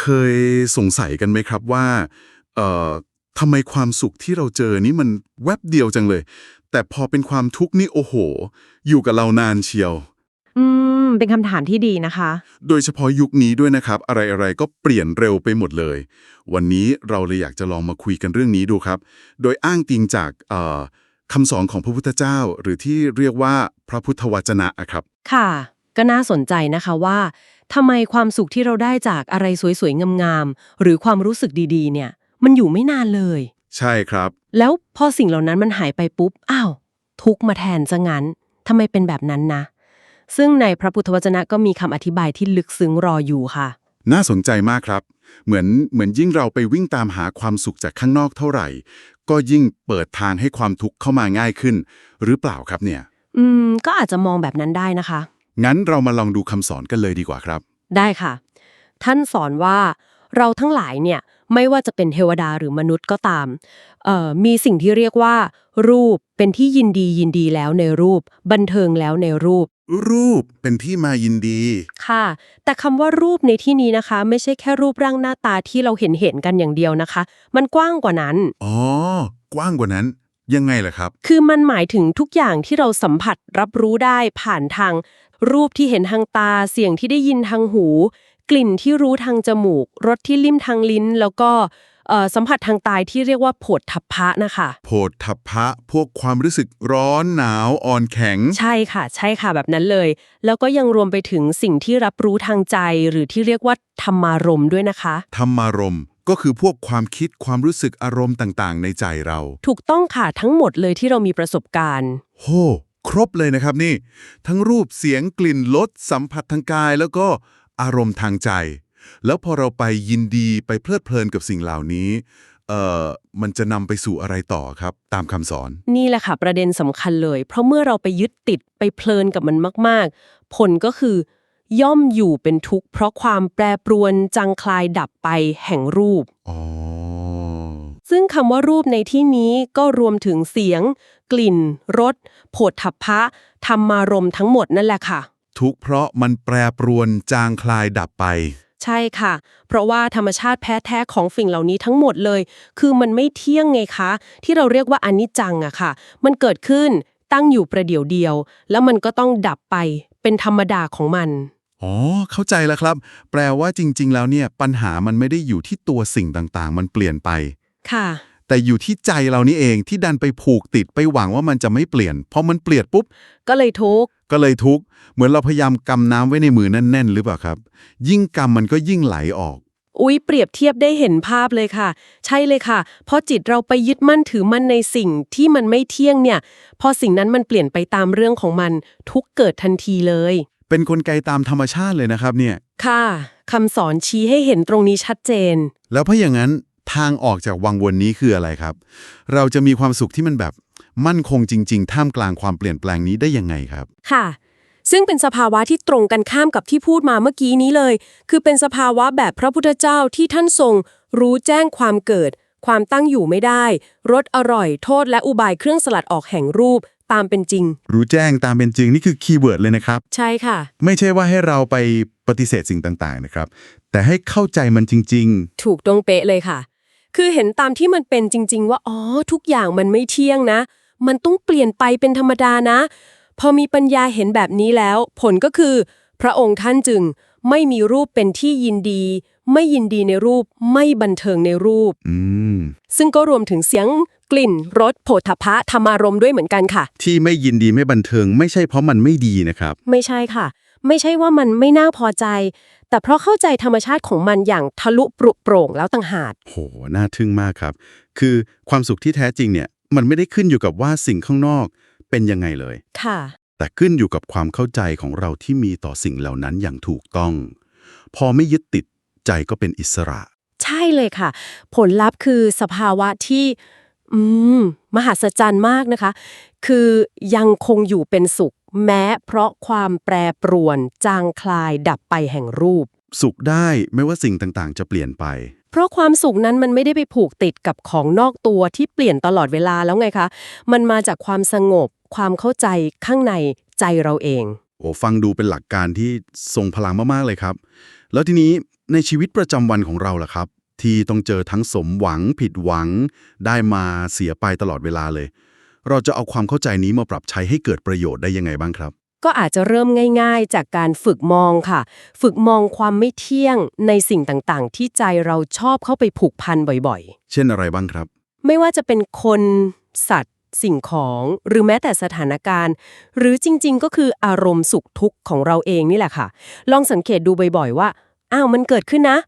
เคยสงสัยกันไหมครับว่าเอ่อทำไมความสุขที่เราเจอนี่มันแวบเดียวจังเลย แต่พอเป็นความทุกข์นี่โอ้โห อยู่กับเรานานเชียว อืม เป็นคำถามที่ดีนะคะ โดยเฉพาะยุคนี้ด้วยนะครับ อะไรๆก็เปลี่ยนเร็วไปหมดเลย วันนี้เราเลยอยากจะลองมาคุยกันเรื่องนี้ดูครับ โดยอ้างติงจากเอ่อคำสอนของพระพุทธเจ้า หรือที่เรียกว่าพระพุทธวจนะอะครับ ค่ะ ก็น่าสนใจนะคะว่า ทำไมความสุขที่เราได้จากอะไรสวยๆ งามๆ หรือความรู้สึกดีๆ เนี่ย มันอยู่ไม่นานเลย ใช่ครับ แล้วพอสิ่งเหล่านั้นมันหายไปปุ๊บ อ้าว ทุกข์มาแทนซะงั้นทำไมเป็นแบบนั้นนะ ซึ่งในพระพุทธวจนะก็มีคำอธิบายที่ลึกซึ้งรออยู่ค่ะ น่าสนใจมากครับ เหมือนเหมือนยิ่งเราไปวิ่งตามหาความสุขจากข้างนอกเท่าไหร่ ก็ยิ่งเปิดทางให้ความทุกข์เข้ามาง่ายขึ้น หรือเปล่าครับเนี่ย อืม ก็อาจจะมองแบบนั้นได้นะคะ งั้นเรามาลองดูคำสอนกันเลยดีกว่าครับ ได้ค่ะ ท่านสอนว่าเราทั้งหลายเนี่ยไม่ว่าจะเป็นเทวดาหรือมนุษย์ก็ตามเอ่อมีสิ่งที่เรียกว่า รูปเป็นที่ยินดียินดีแล้วในรูป บันเทิงแล้วในรูป รูปเป็นที่มายินดี ค่ะ แต่คำว่ารูปในที่นี้นะคะ ไม่ใช่แค่รูปร่างหน้าตาที่เราเห็นเห็นกันอย่างเดียวนะคะ มันกว้างกว่านั้นอ๋อกว้างกว่านั้น ยังไงล่ะครับ คือมันหมายถึงทุกอย่างที่เราสัมผัสรับรู้ได้ผ่านทาง รูปที่เห็นทางตาเสียงที่ได้ยินทางหู กลิ่นที่รู้ทางจมูกรสที่ลิ้มทางลิ้น แล้วก็เอ่อสัมผัสทางตายที่เรียกว่าโผฏฐัพพะนะคะโพธพพะ พวกความรู้สึกร้อนหนาวอ่อนแข็ง ใช่ค่ะ ใช่ค่ะแบบนั้นเลย แล้วก็ยังรวมไปถึงสิ่งที่รับรู้ทางใจ หรือที่เรียกว่าธรรมารมณ์ด้วยนะคะ ธรรมารมณ์ก็คือพวกความคิดความรู้สึกอารมณ์ต่างๆ ในใจเรา ถูกต้องค่ะทั้งหมดเลยที่เรามีประสบการณ์ โห ครบเลยนะครับนี่ ทั้งรูปเสียงกลิ่นรสสัมผัสทางกาย แล้วก็อารมณ์ทางใจ แล้วพอเราไปยินดีไปเพลิดเพลินกับสิ่งเหล่านี้เอ่อมันจะนำไปสู่อะไรต่อครับ ตามคำสอน นี่แหละค่ะ ประเด็นสำคัญเลย เพราะเมื่อเราไปยึดติดไปเพลินกับมันมาก ๆ ผลก็คือย่อมอยู่เป็นทุกข์เพราะความแปรปรวนจังคลายดับไปแห่งรูปอ๋อซึ่งคำว่ารูปในที่นี้ก็รวมถึงเสียง กลิ่นรสโผฏฐัพพะธรรมารมณ์ทั้งหมดนั่นแหละค่ะ ทุกข์เพราะมันแปรปรวนจางคลายดับไป ใช่ค่ะ เพราะว่าธรรมชาติแพ้แท้ของสิ่งเหล่านี้ทั้งหมดเลย คือมันไม่เที่ยงไงคะ ที่เราเรียกว่าอนิจจังอะค่ะ มันเกิดขึ้นตั้งอยู่ประเดี๋ยวเดียว แล้วมันก็ต้องดับไปเป็นธรรมดาของมัน อ๋อ เข้าใจแล้วครับ แปลว่าจริง ๆ แล้วเนี่ยปัญหามันไม่ได้อยู่ที่ตัวสิ่งต่างๆ มันเปลี่ยนไป ค่ะ แต่อยู่ที่ใจเรานี่เองที่ดันไปผูกติดไปหวังว่ามันจะไม่เปลี่ยนพอมันเปลี่ยนปุ๊บ ก็เลยทุกข์ก็เลยทุกข์เหมือนเราพยายามกำน้ำไว้ในมือแน่นๆหรือเปล่าครับ ยิ่งกำมันก็ยิ่งไหลออก อุ๊ย เปรียบเทียบได้เห็นภาพเลยค่ะ ใช่เลยค่ะเพราะจิตเราไปยึดมั่นถือมั่นในสิ่งที่มันไม่เที่ยงเนี่ย พอสิ่งนั้นมันเปลี่ยนไปตามเรื่องของมัน ทุกข์เกิดทันทีเลย เป็นนกลไกตามธรรมชาติเลยนะครับเนี่ย ค่ะคำสอนชี้ให้เห็นตรงนี้ชัดเจน แล้วเพราะอย่างนั้น ทางออกจากวังวนนี้คืออะไรครับ เราจะมีความสุขที่มันแบบมั่นคงจริง ๆ ท่ามกลางความเปลี่ยนแปลงนี้ได้ยังไงครับ ค่ะ ซึ่งเป็นสภาวะที่ตรงกันข้ามกับที่พูดมาเมื่อกี้นี้เลย คือเป็นสภาวะแบบพระพุทธเจ้าที่ท่านทรง รู้แจ้งความเกิด ความตั้งอยู่ไม่ได้รสอร่อย โทษและอุบายเครื่องสลัดออกแห่งรูปตามเป็นจริง รู้แจ้งตามเป็นจริงนี่คือคีย์เวิร์ดเลยนะครับ ใช่ค่ะ ไม่ใช่ว่าให้เราไปปฏิเสธสิ่งต่างๆนะครับ แต่ให้เข้าใจมันจริงถูกตรงเป๊ะเลยค่ะ คือเห็นตามที่มันเป็นจริง ๆ ว่าอ๋อทุกอย่างมันไม่เที่ยงนะ มันต้องเปลี่ยนไปเป็นธรรมดานะ พอมีปัญญาเห็นแบบนี้แล้ว ผลก็คือ พระองค์ท่านจึงไม่มีรูปเป็นที่ยินดี ไม่ยินดีในรูป ไม่บันเทิงในรูปๆอืมซึ่งก็รวมถึงเสียงกลิ่นรสโผฏฐัพพะธรรมารมณ์ด้วยเหมือนกันค่ะ ที่ไม่ยินดีไม่บันเทิง ไม่ใช่เพราะมันไม่ดีนะครับ ไม่ใช่ค่ะ ไม่ใช่ว่ามันไม่น่าพอใจ แต่เพราะเข้าใจธรรมชาติของมันอย่างทะลุปรุโปร่งแล้วต่างหากโหน่าทึ่งมากครับ คือความสุขที่แท้จริงเนี่ยมันไม่ได้ขึ้นอยู่กับว่าสิ่งข้างนอกเป็นยังไงเลย ค่ะ แต่ขึ้นอยู่กับความเข้าใจของเราที่มีต่อสิ่งเหล่านั้นอย่างถูกต้อง พอไม่ยึดติดใจก็เป็นอิสระ ใช่เลยค่ะ ผลลัพธ์คือสภาวะที่ อืม มหัศจรรย์มากนะคะ คือยังคงอยู่เป็นสุข แม้เพราะความแปรปรวน จางคลายดับไปแห่งรูป สุขได้ไม่ว่าสิ่งต่างๆ จะเปลี่ยนไป เพราะความสุขนั้นมันไม่ได้ไปผูกติดกับของนอกตัวที่เปลี่ยนตลอดเวลาแล้วไงคะ มันมาจากความสงบ ความเข้าใจข้างในใจเราเอง โอ้ฟังดูเป็นหลักการที่ทรงพลังมากๆเลยครับ แล้วทีนี้ในชีวิตประจำวันของเราล่ะครับ ที่ต้องเจอทั้งสมหวังผิดหวัง ได้มาเสียไปตลอดเวลาเลย เราจะเอาความเข้าใจนี้มาปรับใช้ให้เกิดประโยชน์ได้ยังไงบ้างครับ ก็อาจจะเริ่มง่าย ๆ จากการฝึกมองค่ะ ฝึกมองความไม่เที่ยงในสิ่งต่างๆ ที่ใจเราชอบเข้าไปผูกพันบ่อยเช่นอะไรบ้างครับๆไม่ว่าจะเป็นคนสัตว์ สิ่งของหรือแม้แต่สถานการณ์ หรือจริง ๆ ก็คืออารมณ์สุขทุกข์ของเราเองนี่แหละค่ะ ลองสังเกตดูบ่อยๆ ว่าอ้าวมันเกิดขึ้นนะ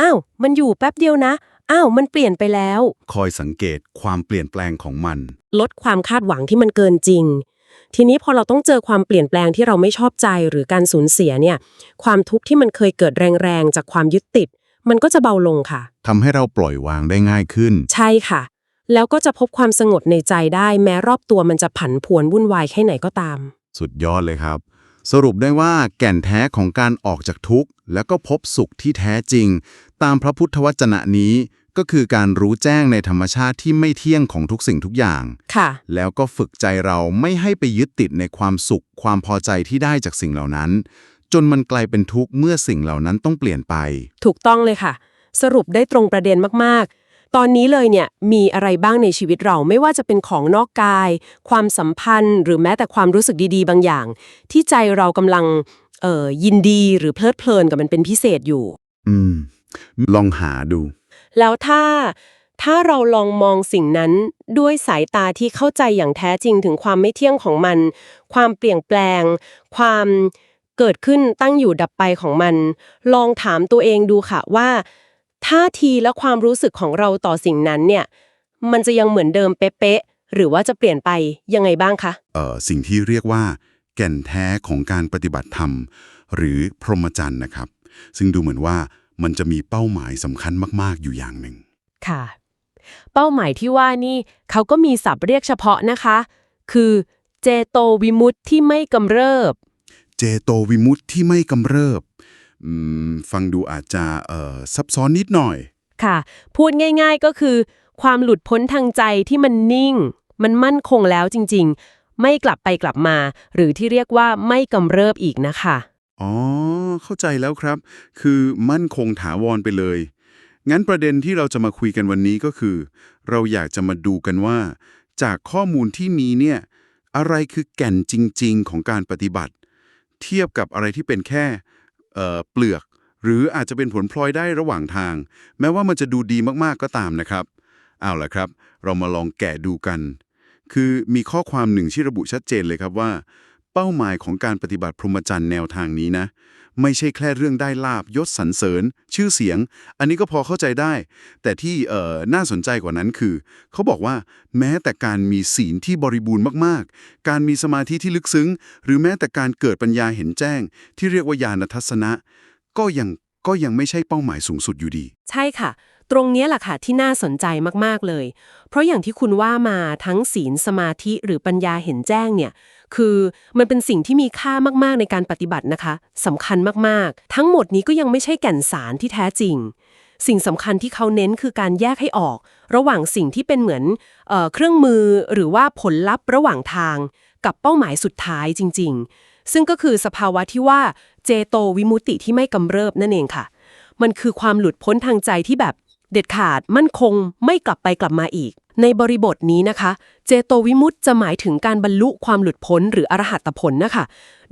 อ้าวมันอยู่แป๊บเดียวนะ อ้าว มันเปลี่ยนไปแล้ว คอยสังเกตความเปลี่ยนแปลงของมัน ลดความคาดหวังที่มันเกินจริง ทีนี้พอเราต้องเจอความเปลี่ยนแปลงที่เราไม่ชอบใจหรือการสูญเสียเนี่ย ความทุกข์ที่มันเคยเกิดแรงๆจากความยึดติด มันก็จะเบาลงค่ะ ทำให้เราปล่อยวางได้ง่ายขึ้น ใช่ค่ะ แล้วก็จะพบความสงบในใจได้แม้รอบตัวมันจะผันผวนวุ่นวายแค่ไหนก็ตาม สุดยอดเลยครับ สรุปได้ว่าแก่นแท้ของการออกจากทุกข์ แล้วก็พบสุขที่แท้จริง ตามพระพุทธวจนะนี้ก็คือการรู้แจ้งในธรรมชาติที่ไม่เที่ยงของทุกสิ่งทุกอย่าง ค่ะ แล้วก็ฝึกใจเราไม่ให้ไปยึดติดในความสุข ความพอใจที่ได้จากสิ่งเหล่านั้น จนมันกลายเป็นทุกข์เมื่อสิ่งเหล่านั้นต้องเปลี่ยนไป ถูกต้องเลยค่ะ สรุปได้ตรงประเด็นมากๆ ตอนนี้เลยเนี่ยมีอะไรบ้างในชีวิตเราไม่ว่าจะเป็นของนอกกาย ความสัมพันธ์ หรือแม้แต่ความรู้สึกดีๆ บางอย่าง ที่ใจเรากำลังเอ่อยินดีหรือเพลิดเพลินกับมันเป็นพิเศษอยู่ อืม ลองหาดู แล้วถ้าถ้าเราลองมองสิ่งนั้นด้วยสายตาที่เข้าใจอย่างแท้จริงถึงความไม่เที่ยงของมัน ความเปลี่ยนแปลง ความเกิดขึ้นตั้งอยู่ดับไปของมัน ลองถามตัวเองดูค่ะว่า ท่าทีและความรู้สึกของเราต่อสิ่งนั้นเนี่ย มันจะยังเหมือนเดิมเป๊ะๆหรือว่าจะเปลี่ยนไปยังไงบ้างคะเอ่อสิ่งที่เรียกว่า แก่นแท้ของการปฏิบัติธรรม หรือพรหมจรรย์นะครับ ซึ่งดูเหมือนว่ามันจะมีเป้าหมายสำคัญมากๆอยู่อย่างหนึ่ง ค่ะ เป้าหมายที่ว่านี่เขาก็มีศัพท์เรียกเฉพาะนะคะ คือเจโตวิมุตติที่ไม่กำเริบ เจโตวิมุตติที่ไม่กำเริบอืม ฟังดูอาจจะเอ่อซับซ้อนนิดหน่อย ค่ะ พูดง่าย ๆก็คือ ความหลุดพ้นทางใจที่มันนิ่ง มันมั่นคงแล้วจริง ๆ ไม่กลับไปกลับมา หรือที่เรียกว่าไม่กำเริบอีกนะคะ อ๋อ เข้าใจแล้วครับ คือมั่นคงถาวรไปเลย งั้นประเด็นที่เราจะมาคุยกันวันนี้ก็คือ เราอยากจะมาดูกันว่า จากข้อมูลที่มีเนี่ยอะไรคือแก่นจริง ๆ ของการปฏิบัติ เทียบกับอะไรที่เป็นแค่ เปลือก หรืออาจจะเป็นผลพลอยได้ระหว่างทาง แม้ว่ามันจะดูดีมากๆก็ตามนะครับ เอาล่ะครับ เรามาลองแกะดูกัน คือมีข้อความหนึ่งที่ระบุชัดเจนเลยครับว่า เป้าหมายของการปฏิบัติพรหมจรรย์แนวทางนี้นะ ไม่ใช่แค่เรื่องได้ลาบยศสรรเสริญ ชื่อเสียง อันนี้ก็พอเข้าใจได้ แต่ที่เอ่อน่าสนใจกว่านั้นคือ เขาบอกว่าแม้แต่การมีศีลที่บริบูรณ์มากๆ การมีสมาธิที่ลึกซึ้ง หรือแม้แต่การเกิดปัญญาเห็นแจ้ง ที่เรียกว่าญาณทัศนะ ก็ยังก็ยังไม่ใช่เป้าหมายสูงสุดอยู่ดี ใช่ค่ะ ตรงนี้แหละค่ะที่น่าสนใจมากๆเลย เพราะอย่างที่คุณว่ามาทั้งศีลสมาธิหรือปัญญาเห็นแจ้งเนี่ย คือมันเป็นสิ่งที่มีค่ามากๆในการปฏิบัตินะคะสำคัญมากๆ ทั้งหมดนี้ก็ยังไม่ใช่แก่นสารที่แท้จริง สิ่งสำคัญที่เขาเน้นคือการแยกให้ออก ระหว่างสิ่งที่เป็นเหมือนเออเครื่องมือหรือว่าผลลัพธ์ระหว่างทาง กับเป้าหมายสุดท้ายจริง ๆ ซึ่งก็คือสภาวะที่ว่าเจโตวิมุตติที่ไม่กำเริบนั่นเองค่ะมันคือความหลุดพ้นทางใจที่แบบ เด็ดขาดมั่นคงไม่กลับไปกลับมาอีก ในบริบทนี้นะคะ เจโตวิมุตติจะหมายถึงการบรรลุความหลุดพ้นหรืออรหัตผลนะคะ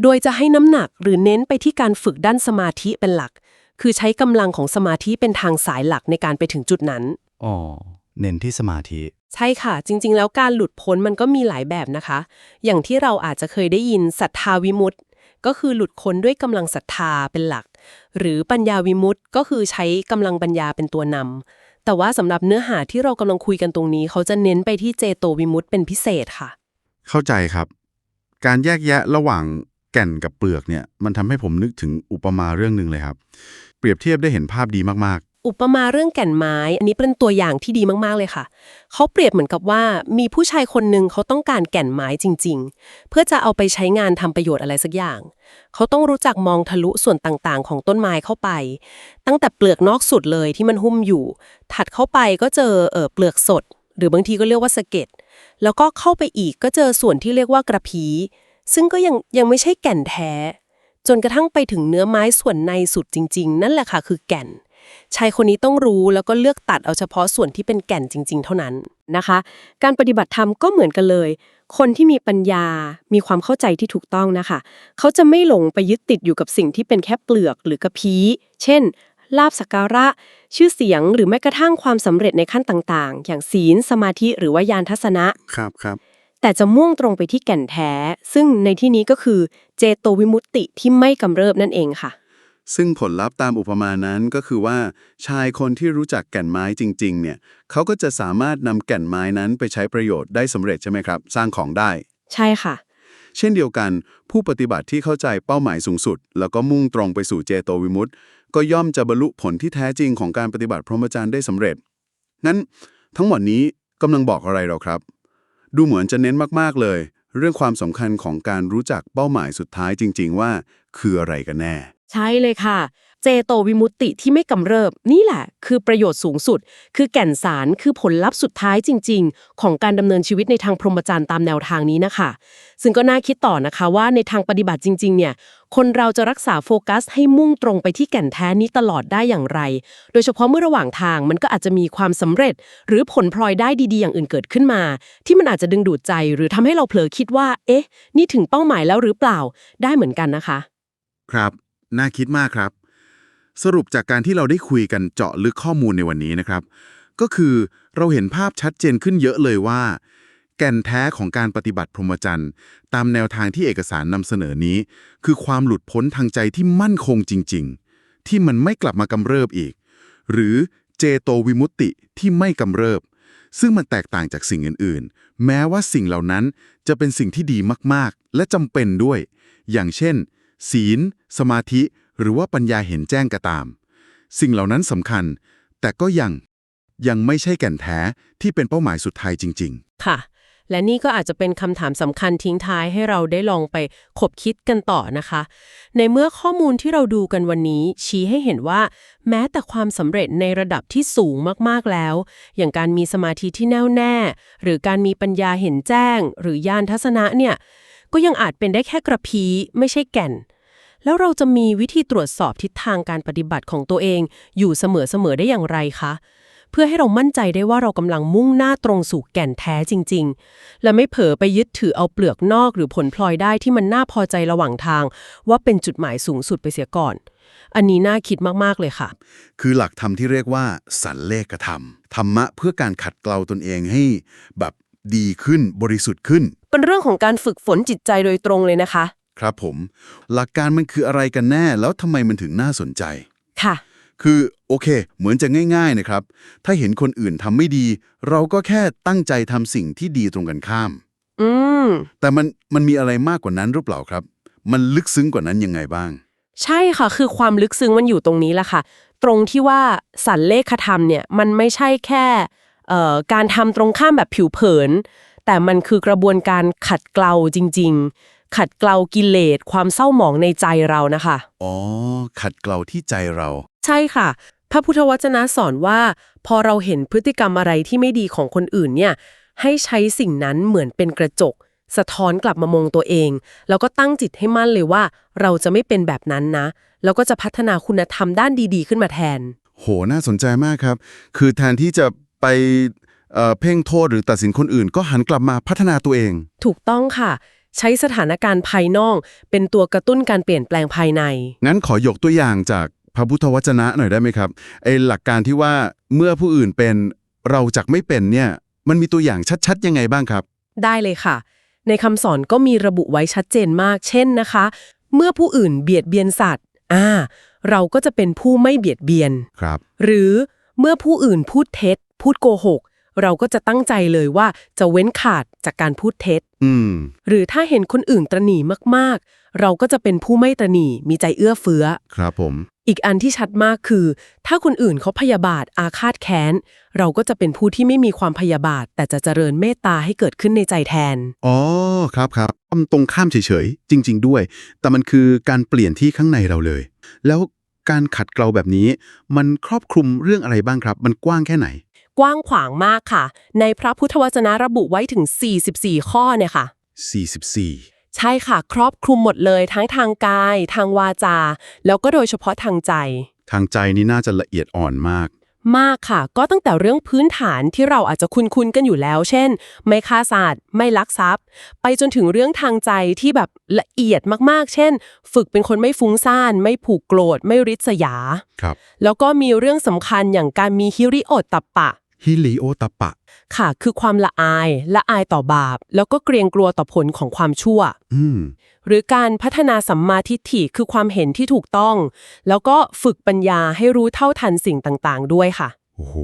โดยจะให้น้ำหนักหรือเน้นไปที่การฝึกด้านสมาธิเป็นหลัก คือใช้กำลังของสมาธิเป็นทางสายหลักในการไปถึงจุดนั้นอ๋อเน้นที่สมาธิ ใช่ค่ะ จริง ๆ แล้วการหลุดพ้นมันก็มีหลายแบบนะคะ อย่างที่เราอาจจะเคยได้ยินศรัทธาวิมุตติก็คือหลุดพ้นด้วยกำลังศรัทธาเป็นหลัก หรือปัญญาวิมุตต์ก็คือใช้กำลังปัญญาเป็นตัวนำแต่ว่าสำหรับเนื้อหาที่เรากำลังคุยกันตรงนี้ เขาจะเน้นไปที่เจโตวิมุตต์เป็นพิเศษค่ะ เข้าใจครับ การแยกแยะระหว่างแก่นกับเปลือกเนี่ยมันทำให้ผมนึกถึงอุปมาเรื่องหนึ่งเลยครับ เปรียบเทียบได้เห็นภาพดีมาก อุปมาเรื่องแก่นไม้ อันนี้เป็นตัวอย่างที่ดีมาก ๆ เลยค่ะ เขาเปรียบเหมือนกับว่ามีผู้ชายคนหนึ่งเขาต้องการแก่นไม้จริง ๆ เพื่อจะเอาไปใช้งานทำประโยชน์อะไรสักอย่าง เขาต้องรู้จักมองทะลุส่วนต่างๆ ของต้นไม้เข้าไป ตั้งแต่เปลือกนอกสุดเลยที่มันหุ้มอยู่ ถัดเข้าไปก็เจอเออเปลือกสด หรือบางทีก็เรียกว่าสะเก็ด แล้วก็เข้าไปอีกก็เจอส่วนที่เรียกว่ากระพี ซึ่งก็ยังยังไม่ใช่แก่นแท้ จนกระทั่งไปถึงเนื้อไม้ส่วนในสุดจริง ๆ นั่นแหละค่ะคือแก่น ชายคนนี้ต้องรู้แล้วก็เลือกตัดเอาเฉพาะส่วนที่เป็นแก่นจริง ๆ เท่านั้นนะคะ การปฏิบัติธรรมก็เหมือนกันเลย คนที่มีปัญญา มีความเข้าใจที่ถูกต้องนะคะ เขาจะไม่หลงไปยึดติดอยู่กับสิ่งที่เป็นแค่เปลือกหรือกระพี้ เช่นลาบสักการะ ชื่อเสียงหรือแม้กระทั่งความสำเร็จในขั้นต่างๆ อย่างศีล สมาธิหรือว่ายานทัศนะครับครับแต่จะมุ่งตรงไปที่แก่นแท้ ซึ่งในที่นี้ก็คือเจโตวิมุตติที่ไม่กำเริบนั่นเองค่ะ ซึ่งผลลัพธ์ตามอุปมานั้นก็คือว่า ชายคนที่รู้จักแก่นไม้จริง ๆ เนี่ยเขาก็จะสามารถนำแก่นไม้นั้นไปใช้ประโยชน์ได้สำเร็จใช่ไหมครับ สร้างของได้ ใช่ค่ะ เช่นเดียวกัน ผู้ปฏิบัติที่เข้าใจเป้าหมายสูงสุด แล้วก็มุ่งตรงไปสู่เจโตวิมุตติก็ย่อมจะบรรลุผลที่แท้จริงของการปฏิบัติพรหมจรรย์ได้สำเร็จงั้นทั้งหมดนี้กำลังบอกอะไรเราครับ ดูเหมือนจะเน้นมากๆเลย เรื่องความสำคัญของการรู้จักเป้าหมายสุดท้ายจริง ๆ ว่า คืออะไรกันแน่ ใช่เลยค่ะ เจโตวิมุตติที่ไม่กำเริบ นี่แหละ คือประโยชน์สูงสุด คือแก่นสารคือผลลัพธ์สุดท้ายจริง ๆ ของการดำเนินชีวิตในทางพรหมจรรย์ตามแนวทางนี้นะคะ ซึ่งก็น่าคิดต่อนะคะว่าในทางปฏิบัติจริง ๆ เนี่ย คนเราจะรักษาโฟกัส ให้มุ่งตรงไปที่แก่นแท้นี้ตลอดได้อย่างไร โดยเฉพาะเมื่อระหว่างทางมันก็อาจจะมีความสำเร็จ หรือผลพลอยได้ดีๆ อย่างอื่นเกิดขึ้นมา ที่มันอาจจะดึงดูดใจ หรือทำให้เราเผลอคิดว่า เอ๊ะ นี่ถึงเป้าหมายแล้วหรือเปล่า ได้เหมือนกันนะคะ ครับ น่าคิดมากครับ สรุปจากการที่เราได้คุยกันเจาะลึกข้อมูลในวันนี้นะครับ ก็คือเราเห็นภาพชัดเจนขึ้นเยอะเลยว่า แก่นแท้ของการปฏิบัติพรหมจรรย์ ตามแนวทางที่เอกสารนำเสนอนี้ คือความหลุดพ้นทางใจที่มั่นคงจริง ๆ ที่มันไม่กลับมากำเริบอีก หรือเจโตวิมุตติที่ไม่กำเริบ ซึ่งมันแตกต่างจากสิ่งอื่นๆ แม้ว่าสิ่งเหล่านั้นจะเป็นสิ่งที่ดีมากๆ และจำเป็นด้วย อย่างเช่น ศีล สมาธิหรือว่าปัญญาเห็นแจ้งก็ตาม สิ่งเหล่านั้นสำคัญ แต่ก็ยังยังไม่ใช่แก่นแท้ที่เป็นเป้าหมายสุดท้ายจริง ๆ ค่ะ และนี่ก็อาจจะเป็นคำถามสำคัญทิ้งท้ายให้เราได้ลองไปขบคิดกันต่อนะคะ ในเมื่อข้อมูลที่เราดูกันวันนี้ ชี้ให้เห็นว่า แม้แต่ความสำเร็จในระดับที่สูงมากๆแล้ว อย่างการมีสมาธิที่แน่วแน่ หรือการมีปัญญาเห็นแจ้ง หรือญาณทัศนะเนี่ยก็ยังอาจเป็นได้แค่กระพีไม่ใช่แก่น แล้วเราจะมีวิธีตรวจสอบทิศทางการปฏิบัติของตัวเอง อยู่เสมอๆได้อย่างไรคะ เพื่อให้เรามั่นใจได้ว่าเรากำลังมุ่งหน้าตรงสู่แก่นแท้จริง ๆ และไม่เผลอไปยึดถือเอาเปลือกนอกหรือผลพลอยได้ที่มันน่าพอใจระหว่างทาง ว่าเป็นจุดหมายสูงสุดไปเสียก่อน อันนี้น่าคิดมากๆเลยค่ะๆคือหลักธรรมที่เรียกว่า สันเลขธรรมธรรมะเพื่อการขัดเกลาตนเองให้แบบดีขึ้นบริสุทธิ์ขึ้น เป็นเรื่องของการฝึกฝนจิตใจโดยตรงเลยนะคะ ครับผม หลักการมันคืออะไรกันแน่ แล้วทำไมมันถึงน่าสนใจ ค่ะ คือโอเค เหมือนจะง่าย ๆนะครับ ถ้าเห็นคนอื่นทำไม่ดี เราก็แค่ตั้งใจทำสิ่งที่ดีตรงกันข้าม อืม แต่มันมันมีอะไรมากกว่านั้นหรือเปล่าครับ มันลึกซึ้งกว่านั้นยังไงบ้าง ใช่ค่ะ คือความลึกซึ้งมันอยู่ตรงนี้แหละค่ะ ตรงที่ว่าสันเลขธรรมเนี่ย มันไม่ใช่แค่เอ่อการทำตรงข้ามแบบผิวเผิน แต่มันคือกระบวนการขัดเกลาจริง ๆ ขัดเกลากิเลสความเศร้าหมองในใจเรานะคะ อ๋อ ขัดเกลาที่ใจเรา ใช่ค่ะ พระพุทธวจนะสอนว่า พอเราเห็นพฤติกรรมอะไรที่ไม่ดีของคนอื่นเนี่ย ให้ใช้สิ่งนั้นเหมือนเป็นกระจก สะท้อนกลับมามองตัวเอง แล้วก็ตั้งจิตให้มั่นเลยว่า เราจะไม่เป็นแบบนั้นนะ แล้วก็จะพัฒนาคุณธรรมด้านดีๆ ขึ้นมาแทน โห น่าสนใจมากครับ คือแทนที่จะไปเอ่อเพ่งโทษหรือตัดสินคนอื่น ก็หันกลับมาพัฒนาตัวเอง ถูกต้องค่ะ ใช้สถานการณ์ภายนอก เป็นตัวกระตุ้นการเปลี่ยนแปลงภายใน งั้นขอยกตัวอย่างจากพระพุทธวจนะหน่อยได้ไหมครับไอหลักการที่ว่าเมื่อผู้อื่นเป็นเราจักไม่เป็นเนี่ยมันมีตัวอย่างชัดๆ ยังไงบ้างครับ ได้เลยค่ะ ในคำสอนก็มีระบุไว้ชัดเจนมาก เช่นนะคะ เมื่อผู้อื่นเบียดเบียนสัตว์อ่าเราก็จะเป็นผู้ไม่เบียดเบียนครับ หรือเมื่อผู้อื่นพูดเท็จ พูดโกหก เราก็จะตั้งใจเลยว่าจะเว้นขาดจากการพูดเท็จ อืม หรือถ้าเห็นคนอื่นตระหนี่มากๆ เราก็จะเป็นผู้ไม่ตระหนี่มีใจเอื้อเฟื้อ ครับผม อีกอันที่ชัดมากคือ ถ้าคนอื่นเขาพยาบาทอาฆาตแค้น เราก็จะเป็นผู้ที่ไม่มีความพยาบาท แต่จะเจริญเมตตาให้เกิดขึ้นในใจแทน อ๋อ ครับครับตรงข้ามเฉยๆ จริง ๆ ด้วย แต่มันคือการเปลี่ยนที่ข้างในเราเลย แล้วการขัดเกลาแบบนี้ มันครอบคลุมเรื่องอะไรบ้างครับ มันกว้างแค่ไหน กว้างขวางมากค่ะ ในพระพุทธวจนะระบุไว้ถึง 44 ข้อเนี่ยค่ะ 44 ใช่ค่ะ ครอบคลุมหมดเลยทั้งทางกาย ทางวาจา แล้วก็โดยเฉพาะทางใจ ทางใจนี่น่าจะละเอียดอ่อนมาก มากค่ะ ก็ตั้งแต่เรื่องพื้นฐานที่เราอาจจะคุ้นๆกันอยู่แล้ว เช่น ไม่ฆ่าสัตว์ไม่ลักทรัพย์ ไปจนถึงเรื่องทางใจที่แบบละเอียดมากๆ เช่น ฝึกเป็นคนไม่ฟุ้งซ่าน ไม่ผูกโกรธ ไม่ริษยา ครับ แล้วก็มีเรื่องสำคัญอย่างการมีฮิริโอตตัปปะ ฮิลิโอตปปะ ค่ะ คือความละอายละอายต่อบาป แล้วก็เกรงกลัวต่อผลของความชั่ว อืม หรือการพัฒนาสัมมาทิฏฐิคือความเห็นที่ถูกต้อง แล้วก็ฝึกปัญญาให้รู้เท่าทันสิ่งต่างๆ ด้วยค่ะ โอ้โห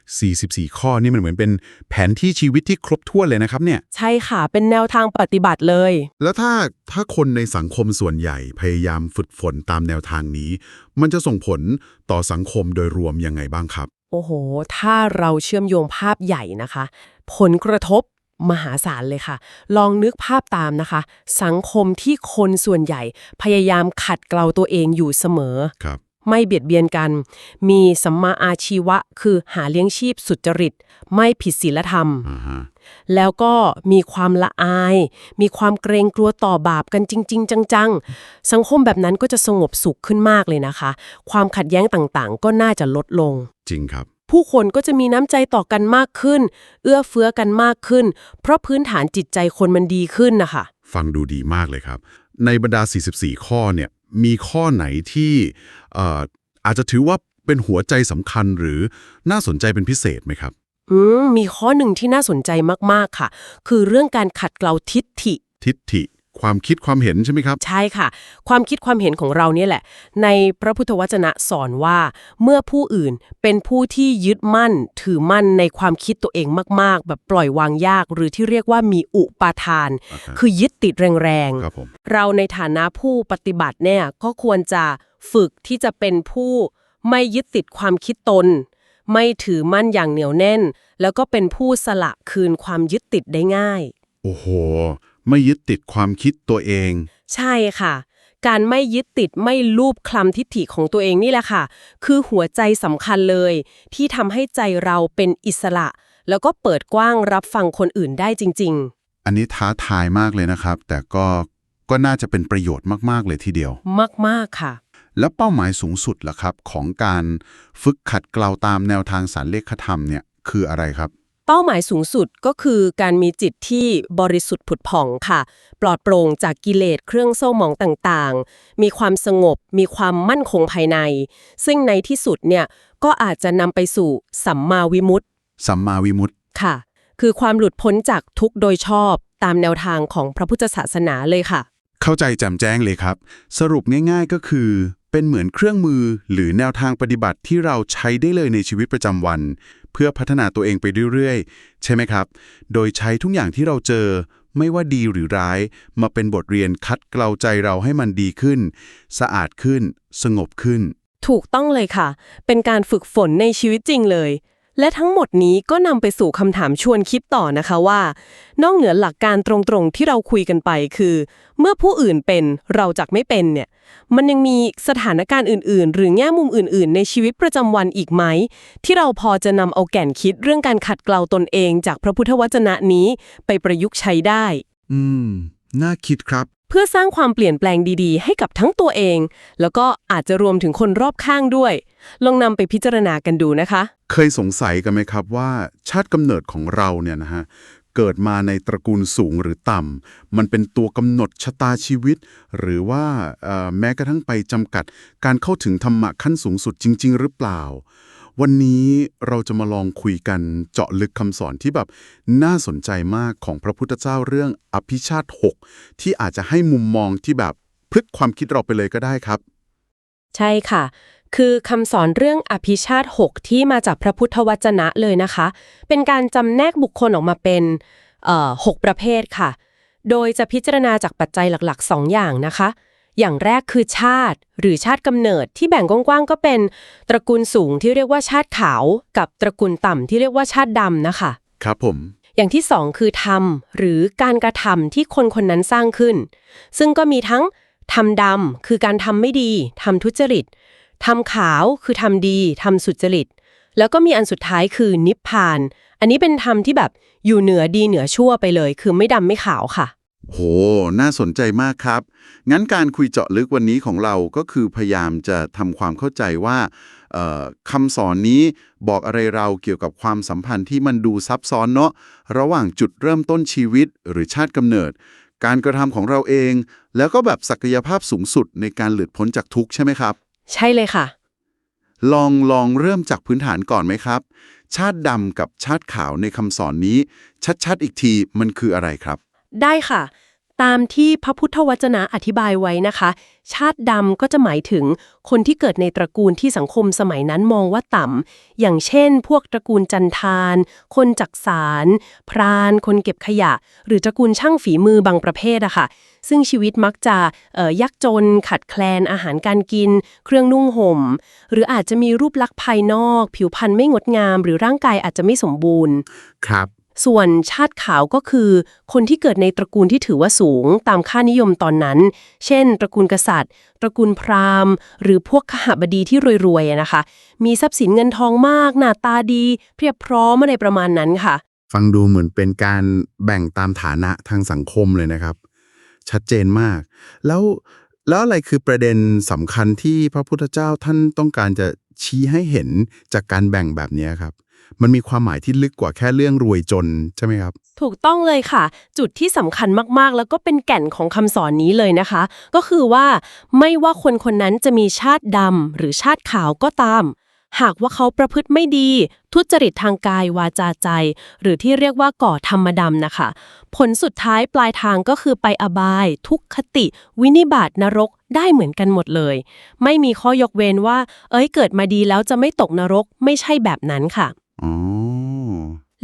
44 ข้อนี่มันเหมือนเป็นแผนที่ชีวิตที่ครบถ้วนเลยนะครับเนี่ย ใช่ค่ะ เป็นแนวทางปฏิบัติเลย แล้วถ้าถ้าคนในสังคมส่วนใหญ่พยายามฝึกฝนตามแนวทางนี้ มันจะส่งผลต่อสังคมโดยรวมยังไงบ้างครับ โอ้โห ถ้าเราเชื่อมโยงภาพใหญ่นะคะ ผลกระทบมหาศาลเลยค่ะ ลองนึกภาพตามนะคะ สังคมที่คนส่วนใหญ่พยายามขัดเกลาตัวเองอยู่เสมอ ครับ ไม่เบียดเบียนกัน มีสัมมาอาชีวะ คือหาเลี้ยงชีพสุจริต ไม่ผิดศีลธรรมอ่าฮะแล้วก็มีความละอาย มีความเกรงกลัวต่อบาปกันจริง ๆ จัง ๆ สังคมแบบนั้นก็จะสงบสุขขึ้นมากเลยนะคะ ความขัดแย้งต่างๆ ก็น่าจะลดลง จริงครับ ผู้คนก็จะมีน้ำใจต่อกันมากขึ้น เอื้อเฟื้อกันมากขึ้น เพราะพื้นฐานจิตใจคนมันดีขึ้นนะคะ ฟังดูดีมากเลยครับ ในบรรดา 44 ข้อเนี่ย มีข้อไหนที่เอ่ออาจจะถือว่าเป็นหัวใจสำคัญหรือน่าสนใจเป็นพิเศษไหมครับ อืม มีข้อหนึ่งที่น่าสนใจมาก ๆ ค่ะ คือเรื่องการขัดเกลาทิฏฐิ ทิฏฐิ ความคิดความเห็นใช่ไหมครับ ใช่ค่ะ ความคิดความเห็นของเราเนี่ยแหละ ในพระพุทธวจนะสอนว่า เมื่อผู้อื่นเป็นผู้ที่ยึดมั่น ถือมั่นในความคิดตัวเองมาก ๆ แบบปล่อยวางยาก หรือที่เรียกว่ามีอุปาทานอ่าฮะคือยึดติดแรงครับผมๆเราในฐานะผู้ปฏิบัติเนี่ยก็ควรจะฝึกที่จะเป็นผู้ไม่ยึดติดความคิดตน ไม่ถือมั่นอย่างเหนียวแน่น แล้วก็เป็นผู้สละคืนความยึดติดได้ง่าย โอ้โห ไม่ยึดติดความคิดตัวเอง ใช่ค่ะ การไม่ยึดติดไม่ลูบคลำทิฏฐิของตัวเองนี่แหละค่ะ คือหัวใจสำคัญเลย ที่ทำให้ใจเราเป็นอิสระ แล้วก็เปิดกว้างรับฟังคนอื่นได้จริงอันนี้ท้าทายมากเลยนะครับ แต่ก็ก็น่าจะเป็นประโยชน์มากๆเลยทีเดียวๆมากๆค่ะ แล้วเป้าหมายสูงสุดล่ะครับ ของการฝึกขัดเกลาตามแนวทางสารเลขธรรมเนี่ยคืออะไรครับ เป้าหมายสูงสุดก็คือการมีจิตที่บริสุทธิ์ผุดผ่องค่ะ ปลอดโปร่งจากกิเลสเครื่องเศร้าหมองต่างๆ มีความสงบ มีความมั่นคงภายใน ซึ่งในที่สุดเนี่ยก็อาจจะนำไปสู่สัมมาวิมุตติ สัมมาวิมุตติค่ะ คือความหลุดพ้นจากทุกข์โดยชอบตามแนวทางของพระพุทธศาสนาเลยค่ะ เข้าใจแจ่มแจ้งเลยครับ สรุปง่าย ๆก็คือ เป็นเหมือนเครื่องมือหรือแนวทางปฏิบัติที่เราใช้ได้เลยในชีวิตประจำวัน เพื่อพัฒนาตัวเองไปเรื่อยๆ ใช่ไหมครับ โดยใช้ทุกอย่างที่เราเจอ ไม่ว่าดีหรือร้าย มาเป็นบทเรียนคัดเกลาใจเราให้มันดีขึ้น สะอาดขึ้น สงบขึ้น ถูกต้องเลยค่ะ เป็นการฝึกฝนในชีวิตจริงเลย และทั้งหมดนี้ก็นำไปสู่คำถามชวนคิดต่อนะคะว่า นอกเหนือหลักการตรงๆที่เราคุยกันไปคือ เมื่อผู้อื่นเป็นเราจักไม่เป็นเนี่ย มันยังมีสถานการณ์อื่นๆ หรือแง่มุมอื่นๆ ในชีวิตประจำวันอีกไหม ที่เราพอจะนำเอาแก่นคิดเรื่องการขัดเกลาตนเองจากพระพุทธวจนะนี้ไปประยุกต์ใช้ได้ อืม น่าคิดครับ พื่อสร้างความเปลี่ยนแปลงดีๆ ให้กับทั้งตัวเอง แล้วก็อาจจะรวมถึงคนรอบข้างด้วย ลองนำไปพิจารณากันดูนะคะ เคยสงสัยกันไหมครับว่า ชาติกำเนิดของเราเนี่ยนะฮะเกิดมาในตระกูลสูงหรือต่ำ มันเป็นตัวกำหนดชะตาชีวิต หรือว่าเอ่อแม้กระทั่งไปจำกัด การเข้าถึงธรรมะขั้นสูงสุดจริง ๆ หรือเปล่า วันนี้เราจะมาลองคุยกันเจาะลึกคำสอนที่แบบน่าสนใจมากของพระพุทธเจ้าเรื่องอภิชาติ 6 ที่อาจจะให้มุมมองที่แบบพลิกความคิดเราไปเลยก็ได้ครับ ใช่ค่ะ คือคำสอนเรื่องอภิชาติ 6 ที่มาจากพระพุทธวจนะเลยนะคะ เป็นการจำแนกบุคคลออกมาเป็นเอ่อหกประเภทค่ะ โดยจะพิจารณาจากปัจจัยหลักๆ 2 อย่างนะคะ อย่างแรกคือชาติ หรือชาติกำเนิดที่แบ่งกว้างๆก็เป็น ตระกูลสูงที่เรียกว่าชาติขาว กับตระกูลต่ำที่เรียกว่าชาติดำนะคะ ครับผม อย่างที่สองคือธรรม หรือการกระทำที่คนคนนั้นสร้างขึ้น ซึ่งก็มีทั้งทำดำคือการทำไม่ดีทำทุจริตทำขาวคือทำดีทำสุจริต แล้วก็มีอันสุดท้ายคือนิพพาน อันนี้เป็นธรรมที่แบบอยู่เหนือดีเหนือชั่วไปเลย คือไม่ดำไม่ขาวค่ะ โห น่าสนใจมากครับ งั้นการคุยเจาะลึกวันนี้ของเราก็คือพยายามจะทำความเข้าใจว่าเอ่อคำสอนนี้บอกอะไรเราเกี่ยวกับความสัมพันธ์ที่มันดูซับซ้อนเนาะระหว่างจุดเริ่มต้นชีวิตหรือชาติกำเนิด การกระทำของเราเอง แล้วก็แบบศักยภาพสูงสุดในการหลุดพ้นจากทุกข์ใช่ไหมครับ ใช่เลยค่ะ ลองลองเริ่มจากพื้นฐานก่อนไหมครับ ชาติดำกับชาติขาวในคำสอนนี้ ชัดๆ อีกทีมันคืออะไรครับ ได้ค่ะ ตามที่พระพุทธวจนะอธิบายไว้นะคะ ชาติดำก็จะหมายถึงคนที่เกิดในตระกูลที่สังคมสมัยนั้นมองว่าต่ำ อย่างเช่น พวกตระกูลจันทาน คนจักสารพราน คนเก็บขยะ หรือตระกูลช่างฝีมือบางประเภทอะค่ะ ซึ่งชีวิตมักจะยากจน ขัดแคลน อาหารการกิน เครื่องนุ่งห่ม หรืออาจจะมีรูปลักษณ์ภายนอก ผิวพรรณไม่งดงาม หรือร่างกายอาจจะไม่สมบูรณ์ ครับ ส่วนชาติขาวก็คือ คนที่เกิดในตระกูลที่ถือว่าสูงตามค่านิยมตอนนั้น เช่น ตระกูลกษัตริย์ ตระกูลพราหมณ์ หรือพวกขหบดีที่รวยๆนะคะ มีทรัพย์สินเงินทองมาก หน้าตาดีเพียบพร้อมอะไรประมาณนั้นค่ะ ฟังดูเหมือนเป็นการแบ่งตามฐานะทางสังคมเลยนะครับ ชัดเจนมาก แล้วแล้วอะไรคือประเด็นสำคัญที่พระพุทธเจ้าท่านต้องการจะชี้ให้เห็นจากการแบ่งแบบนี้ครับ มันมีความหมายที่ลึกกว่าแค่เรื่องรวยจนใช่ไหมครับ ถูกต้องเลยค่ะ จุดที่สำคัญมากๆ แล้วก็เป็นแก่นของคำสอนนี้เลยนะคะ ก็คือว่าไม่ว่าคนคนนั้นจะมีชาติดำหรือชาติขาวก็ตาม หากว่าเขาประพฤติไม่ดี ทุจริตทางกายวาจาใจ หรือที่เรียกว่าก่อธรรมดำนะคะ ผลสุดท้ายปลายทางก็คือไปอบาย ทุกขติ วินิบาตนรกได้เหมือนกันหมดเลย ไม่มีข้อยกเว้นว่า เอ้ยเกิดมาดีแล้วจะไม่ตกนรกไม่ใช่แบบนั้นค่ะ อ๋อ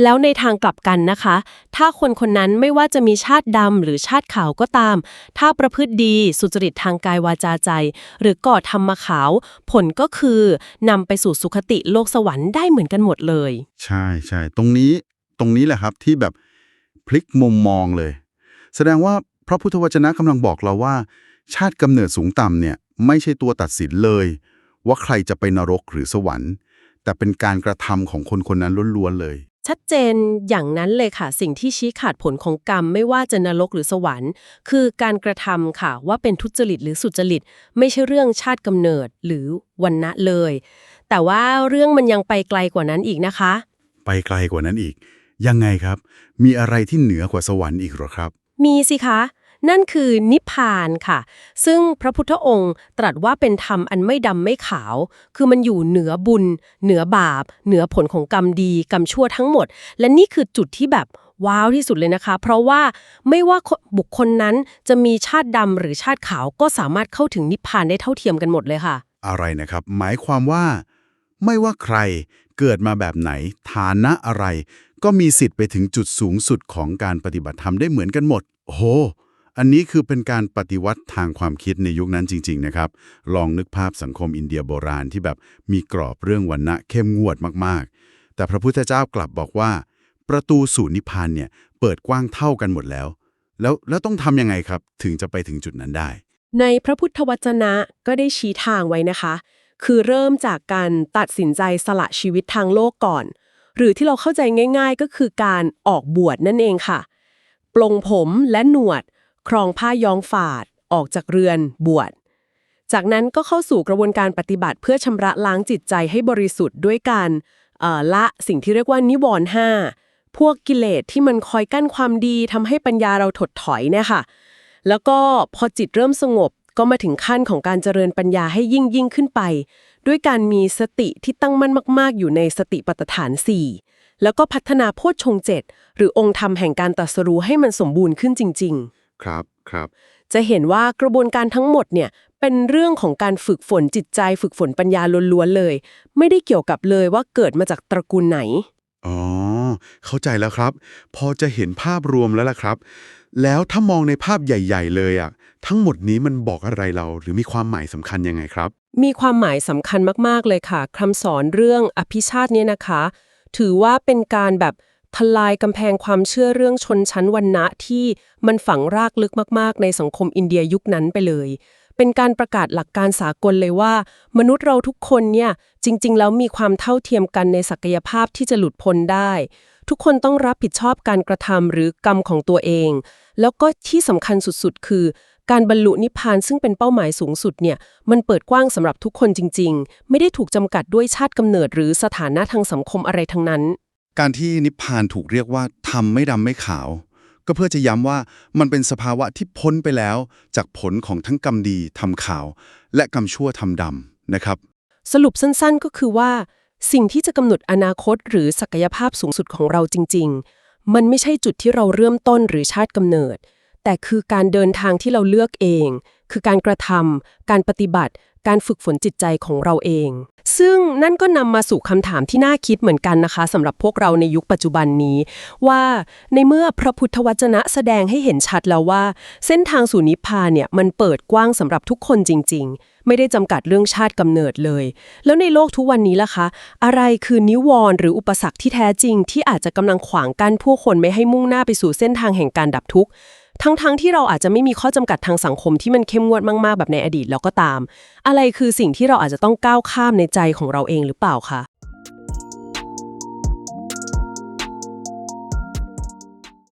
แล้วในทางกลับกันนะคะ ถ้าคนคนนั้นไม่ว่าจะมีชาติดำหรือชาติขาวก็ตาม ถ้าประพฤติดีสุจริตทางกายวาจาใจ หรือก่อธรรมขาว ผลก็คือนำไปสู่สุคติโลกสวรรค์ได้เหมือนกันหมดเลย ใช่ใช่ตรงนี้ตรงนี้แหละครับที่แบบพลิกมุมมองเลย แสดงว่าพระพุทธวจนะกำลังบอกเราว่า ชาติกำเนิดสูงต่ำเนี่ยไม่ใช่ตัวตัดสินเลย ว่าใครจะไปนรกหรือสวรรค์ แต่เป็นการกระทำของคนคนนั้นล้วนๆเลย ชัดเจนอย่างนั้นเลยค่ะ สิ่งที่ชี้ขาดผลของกรรมไม่ว่าจะนรกหรือสวรรค์ คือการกระทำค่ะว่าเป็นทุจริตหรือสุจริต ไม่ใช่เรื่องชาติกำเนิดหรือวันณะเลย แต่ว่าเรื่องมันยังไปไกลกว่านั้นอีกนะคะ ไปไกลกว่านั้นอีก ยังไงครับ มีอะไรที่เหนือกว่าสวรรค์อีกหรอครับ มีสิคะ นั่นคือนิพพานค่ะ ซึ่งพระพุทธองค์ตรัสว่าเป็นธรรมอันไม่ดำไม่ขาว คือมันอยู่เหนือบุญ เหนือบาป เหนือผลของกรรมดี กรรมชั่วทั้งหมด และนี่คือจุดที่แบบว้าวที่สุดเลยนะคะ เพราะว่าไม่ว่าบุคคลนั้นจะมีชาติดำหรือชาติขาวก็สามารถเข้าถึงนิพพานได้เท่าเทียมกันหมดเลยค่ะ อะไรนะครับ หมายความว่า ไม่ว่าใครเกิดมาแบบไหน ฐานะอะไร ก็มีสิทธิ์ไปถึงจุดสูงสุดของการปฏิบัติธรรมได้เหมือนกันหมด โอ้ อันนี้คือเป็นการปฏิวัติทางความคิดในยุคนั้นจริง ๆ นะครับ ลองนึกภาพสังคมอินเดียโบราณที่แบบมีกรอบเรื่องวันณะเข้มงวดมากๆ แต่พระพุทธเจ้ากลับบอกว่า ประตูสู่นิพพานเนี่ยเปิดกว้างเท่ากันหมดแล้ว แล้วแล้วต้องทำยังไงครับ ถึงจะไปถึงจุดนั้นได้ ในพระพุทธวจนะก็ได้ชี้ทางไว้นะคะ คือเริ่มจากการตัดสินใจสละชีวิตทางโลกก่อน หรือที่เราเข้าใจง่าย ๆ ก็คือการออกบวชนั่นเองค่ะ ปลงผมและหนวด ครองผ้าย้อมฝาด ออกจากเรือนบวช จากนั้นก็เข้าสู่กระบวนการปฏิบัติเพื่อชำระล้างจิตใจให้บริสุทธิ์ด้วยการละสิ่งที่เรียกว่านิวรณ์ห้าพวกกิเลสที่มันคอยกั้นความดีทำให้ปัญญาเราถดถอยเนี่ยค่ะ แล้วก็พอจิตเริ่มสงบก็มาถึงขั้นของการเจริญปัญญาให้ยิ่งยิ่งขึ้นไป ด้วยการมีสติที่ตั้งมั่นมาก ๆ อยู่ในสติปัฏฐาน 4 แล้วก็พัฒนาโพชฌงเจ็ดหรือองค์ธรรมแห่งการตรัสรู้ให้มันสมบูรณ์ขึ้นจริง ครับครับๆจะเห็นว่ากระบวนการทั้งหมดเนี่ยเป็นเรื่องของการฝึกฝนจิตใจฝึกฝนปัญญาล้วนๆเลย ไม่ได้เกี่ยวกับเลยว่าเกิดมาจากตระกูลไหน อ๋อ เข้าใจแล้วครับ พอจะเห็นภาพรวมแล้วล่ะครับ แล้วถ้ามองในภาพใหญ่ ๆ เลยอะทั้งหมดนี้มันบอกอะไรเรา หรือมีความหมายสำคัญยังไงครับ มีความหมายสำคัญมากๆเลยค่ะคำสอนเรื่องอภิชาติเนี่ยนะคะ ถือว่าเป็นการแบบ ทลายกำแพงความเชื่อเรื่องชนชั้นวรรณะที่มันฝังรากลึกมาก ๆ ในสังคมอินเดียยุคนั้นไปเลย เป็นการประกาศหลักการสากลเลยว่า มนุษย์เราทุกคนเนี่ยจริง ๆ แล้วมีความเท่าเทียมกันในศักยภาพที่จะหลุดพ้นได้ ทุกคนต้องรับผิดชอบการกระทำหรือกรรมของตัวเอง แล้วก็ที่สำคัญสุด ๆ คือการบรรลุนิพพานซึ่งเป็นเป้าหมายสูงสุดเนี่ยมันเปิดกว้างสำหรับทุกคนจริง ๆ ไม่ได้ถูกจำกัดด้วยชาติกำเนิดหรือสถานะทางสังคมอะไรทั้งนั้น การที่นิพพานถูกเรียกว่าทำไม่ดำไม่ขาว ก็เพื่อจะย้ำว่ามันเป็นสภาวะที่พ้นไปแล้ว จากผลของทั้งกรรมดีทำขาว และกรรมชั่วทำดำนะครับ สรุปสั้นๆก็คือว่า สิ่งที่จะกำหนดอนาคตหรือศักยภาพสูงสุดของเราจริง ๆ มันไม่ใช่จุดที่เราเริ่มต้นหรือชาติกำเนิด แต่คือการเดินทางที่เราเลือกเอง คือการกระทำการปฏิบัติ การฝึกฝนจิตใจของเราเอง ซึ่งนั่นก็นำมาสู่คำถามที่น่าคิดเหมือนกันนะคะสำหรับพวกเราในยุคปัจจุบันนี้ ว่าในเมื่อพระพุทธวจนะแสดงให้เห็นชัดแล้วว่า เส้นทางสู่นิพพานเนี่ยมันเปิดกว้างสำหรับทุกคนจริง ๆ ไม่ได้จำกัดเรื่องชาติกำเนิดเลย แล้วในโลกทุกวันนี้ล่ะคะ อะไรคือนิวรณ์หรืออุปสรรคที่แท้จริง ที่อาจจะกำลังขวางกั้นผู้คนไม่ให้มุ่งหน้าไปสู่เส้นทางแห่งการดับทุกข์ ทั้งๆทที่เราอาจจะไม่มีข้อจำกัดทางสังคมที่มันเข้มงวดมากๆ แบบในอดีตแล้วก็ตาม อะไรคือสิ่งที่เราอาจจะต้องก้าวข้ามในใจของเราเองหรือเปล่าคะ